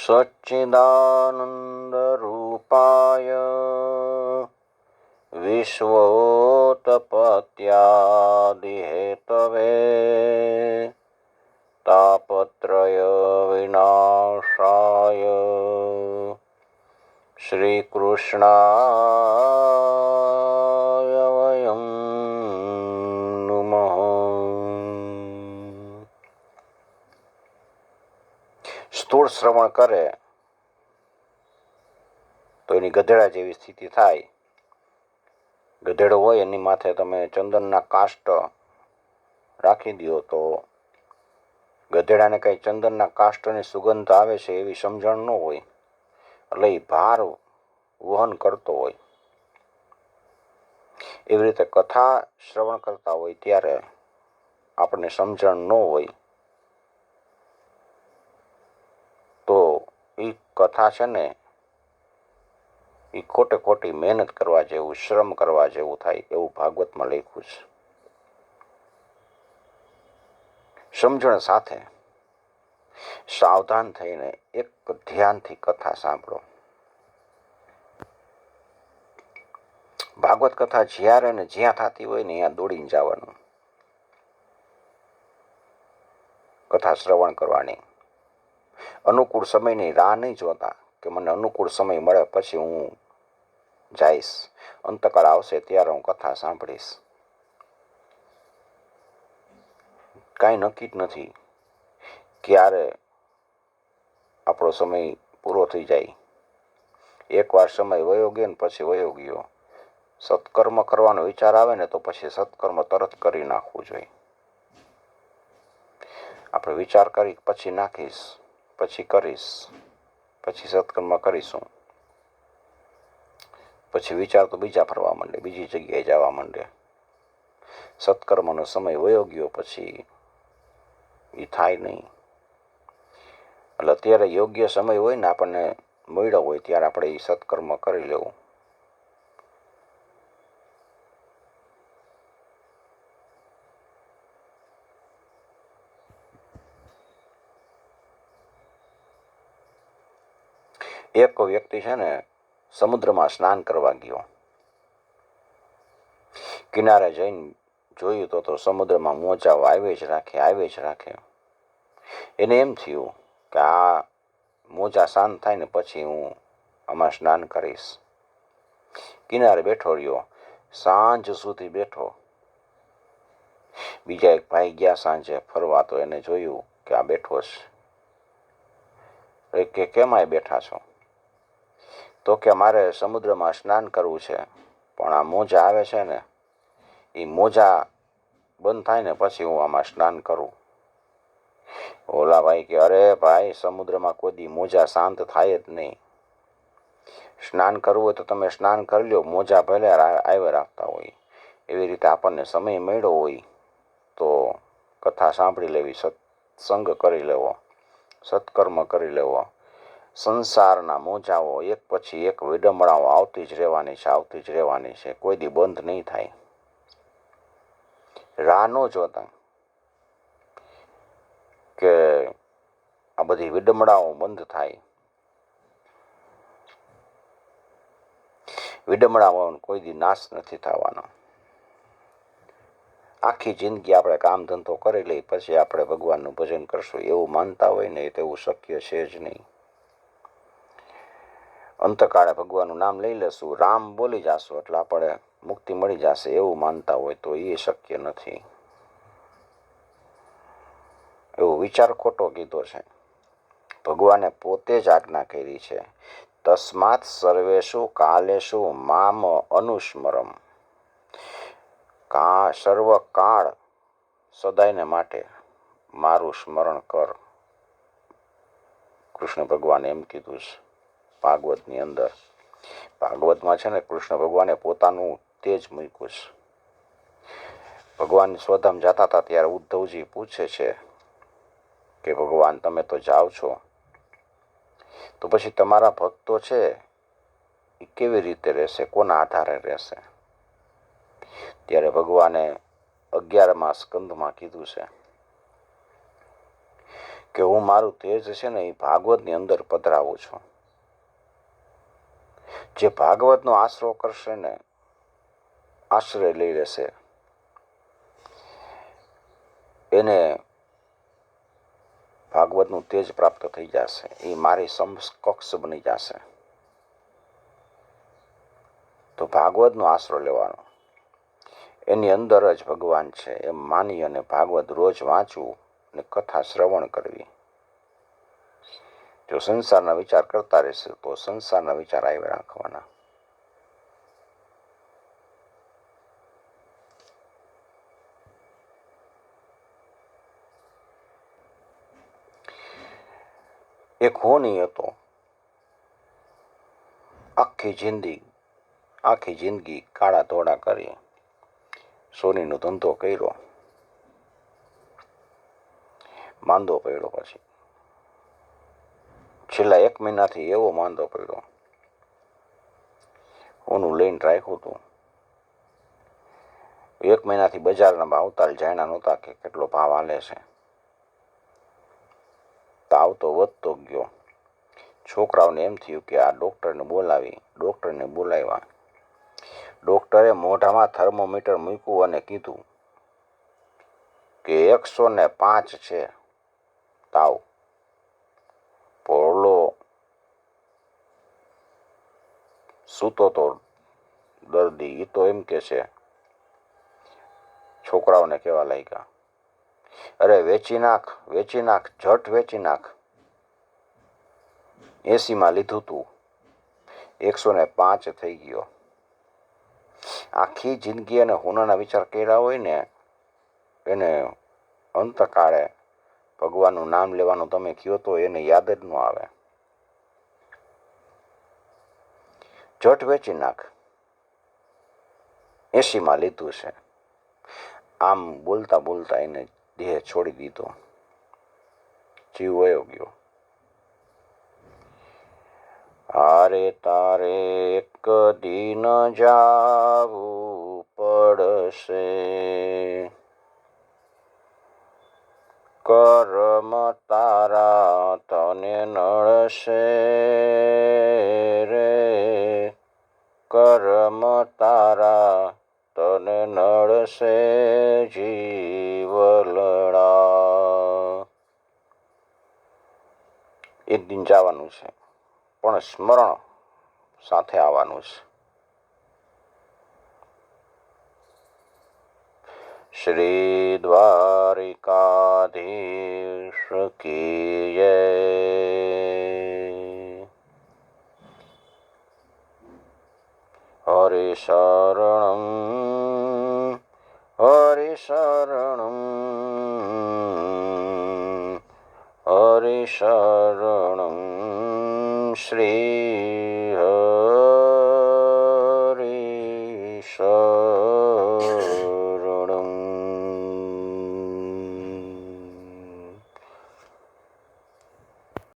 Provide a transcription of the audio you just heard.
સચ્ચિદાનંદરૂપાય વિશ્વોતપત્યાદિહેતવે તાપત્રય વિનાશાય શ્રીકૃષ્ણા શ્રવણ કરે, તો એની ગધેડા જેવી સ્થિતિ થાય. ગધેડો હોય એની માથે તમે ચંદનના કાષ્ટ રાખી દો, તો ગધેડાને કંઈ ચંદનના કાષ્ટની સુગંધ આવે છે એવી સમજણ ન હોય. એટલે એ ભાર વહન કરતો હોય. એવી રીતે કથા શ્રવણ કરતા હોય ત્યારે આપણને સમજણ ન હોય તો એ કથા છે ને એ ખોટે ખોટી મહેનત કરવા જેવું, શ્રમ કરવા જેવું થાય એવું ભાગવતમાં લખ્યું છે. સમજણ સાથે સાવધાન થઈને એક ધ્યાનથી કથા સાંભળો. ભાગવત કથા જ્યારે ને જ્યાં થતી હોય ને ત્યાં દોડીને જવાનું. કથા શ્રવણ કરવાની. અનુકૂળ સમયની રાહ નહીં જોતા કે મને અનુકૂળ સમય મળે પછી હું જઈશ. અંતકાળ આવશે ત્યારે હું કથા સાંભળીશ. કાંઈ નક્કી જ નથી ક્યારે આપણો સમય પૂરો થઈ જાય. એકવાર સમય વયો ગયો ને પછી વયો ગયો. સત્કર્મ કરવાનો વિચાર આવે ને તો પછી સત્કર્મ તરત કરી નાખવું જોઈએ. આપણે વિચાર કરી પછી નાખીશ. પછી કરીશ, પછી સત્કર્મ કરીશું. પછી વિચાર તો બીજા ફરવા માંડે, બીજી જગ્યાએ જવા માંડે. સત્કર્મનો સમય વયો ગયો પછી એ થાય નહીં. એટલે અત્યારે યોગ્ય સમય હોય ને આપણને મળ્યો હોય, ત્યારે આપણે એ સત્કર્મ કરી લેવું. એક વ્યક્તિ છે ને સમુદ્રમાં સ્નાન કરવા ગયો. કિનારે જઈને જોયું તો તો સમુદ્રમાં મોજાઓ આવે જ રાખે, આવે જ રાખે. એને એમ થયું કે આ મોજા શાંત થાય ને પછી હું આમાં સ્નાન કરીશ. કિનારે બેઠો રહ્યો. સાંજ સુધી બેઠો. બીજા એક ભાઈ ગયા સાંજે ફરવા તો એને જોયું કે આ બેઠો છે. કે, કેમ આ બેઠા છો? તો કે મારે સમુદ્રમાં સ્નાન કરવું છે. પણ આ મોજા આવે છે ને એ મોજા બંધ થાય ને પછી હું આમાં સ્નાન કરું. ઓલા ભાઈ કે, અરે ભાઈ, સમુદ્રમાં કોઈ દી મોજા શાંત થાય જ નહીં. સ્નાન કરવું હોય તો તમે સ્નાન કરી લો મોજા ભલે આવ્યા રાખતા હોય. એવી રીતે આપણને સમય મળ્યો હોય તો કથા સાંભળી લેવી, સત્સંગ કરી લેવો, સત્કર્મ કરી લેવો. સંસારના મોજાઓ એક પછી એક વિડંબણાઓ આવતી જ રહેવાની છે, આવતી જ રહેવાની છે. કોઈ દી બંધ નહીં થાય. રાહ ન જોતા કે આ બધી વિડંબણાઓ બંધ થાય. વિડંબણાઓ કોઈ દી નાશ નથી થવાનો. આખી જિંદગી આપણે કામ ધંધો કરી લઈ પછી આપણે ભગવાનનું ભજન કરશું એવું માનતા હોય ને તેવું શક્ય છે જ નહીં. અંતકાળે ભગવાનનું નામ લઈ લેશું. રામ બોલી જશું એટલે આપણે મુક્તિ મળી જશે એવું માનતા હોય તો એ શક્ય નથી. એવો વિચાર ખોટો કીધો છે. ભગવાને પોતે જ આજ્ઞા કરી છે. તસ્માત સર્વેશુ કાલેશુ મામ અનુસ્મરમ. કા સર્વ કાળ સદાયને માટે મારું સ્મરણ કર. કૃષ્ણ ભગવાને એમ કીધું છે. ભાગવતની અંદર. ભાગવતમાં છે ને કૃષ્ણ ભગવાને પોતાનું તેજ મૂક્યું છે. ભગવાન સ્વધામ જતા હતા ત્યારે ઉદ્ધવજી પૂછે છે કે, ભગવાન, તમે તો જાઓ છો. તો પછી તમારા ભક્તો છે એ કેવી રીતે રહેશે? કોના આધારે રહેશે? ત્યારે ભગવાને અગિયારમા સ્કંદમાં કીધું છે કે, હું મારું તેજ છે ને એ ભાગવતની અંદર પધરાવું છું. જે ભાગવતનો આશરો કરશે ને આશ્રય લઈ લેશે. એને ભાગવતનું તેજ પ્રાપ્ત થઈ જશે. એ મારી સમકક્ષ બની જશે. તો ભાગવતનો આશરો લેવાનો. એની અંદર જ ભગવાન છે. એમ માની અને ભાગવત રોજ વાંચવું અને કથા શ્રવણ કરવી. જો સંસારના વિચાર કરતા રહેશે, તો સંસારના વિચાર આવી રાખવાના. એક હોની હતો. આખી જિંદગી આખી જિંદગી કાળા ધોળા કરી, સોનીનો ધંધો કર્યો. માંદો પડ્યો પછી. છેલ્લા એક મહિનાથી એવો માંદો પડ્યો. ઓનું લઈને રાખ્યું હતું એક મહિનાથી બજારના ભાવતાલ જાણ્યા નહોતા કે કેટલો ભાવ હાલે છે. તાવ તો વધતો ગયો. છોકરાઓને એમ થયું કે આ ડૉક્ટરને બોલાવી, ડૉક્ટરને બોલાવ્યા. ડૉક્ટરે મોઢામાં થર્મોમીટર મૂક્યું અને કીધું કે એકસો ને પાંચ છે તાવ. સૂતો તો દર્દી એ તો એમ કે છે, છોકરાઓને કહેવા લાગ્યા, અરે વેચી નાખ વેચી નાખ, ઝટ વેચી નાખ. એસીમાં લીધું તું. એકસો ને પાંચ થઈ ગયો. આખી જિંદગી અને હુનરના વિચાર કર્યા હોય ને, એને અંતકાળે ભગવાનનું નામ લેવાનું તમે કહો તો એને યાદ જ ન આવે. જટ વેચી નાખ. એસીમાં લીધું છે. આમ બોલતા બોલતા એને દેહ છોડી દીધો. જીવ વયો ગયો. આરે તારે એક દિન જાવું પડશે. કરમ તારા તને નળશે રે. કર્મ તારા તને નળશે જીવલડા એક દિન જવાનું છે. પણ સ્મરણ સાથે આવવાનું છે. શ્રી દ્વારિકાધીશ કી જય শরণম হরি শরণম হরি শরণম শ্রী হরি শরণ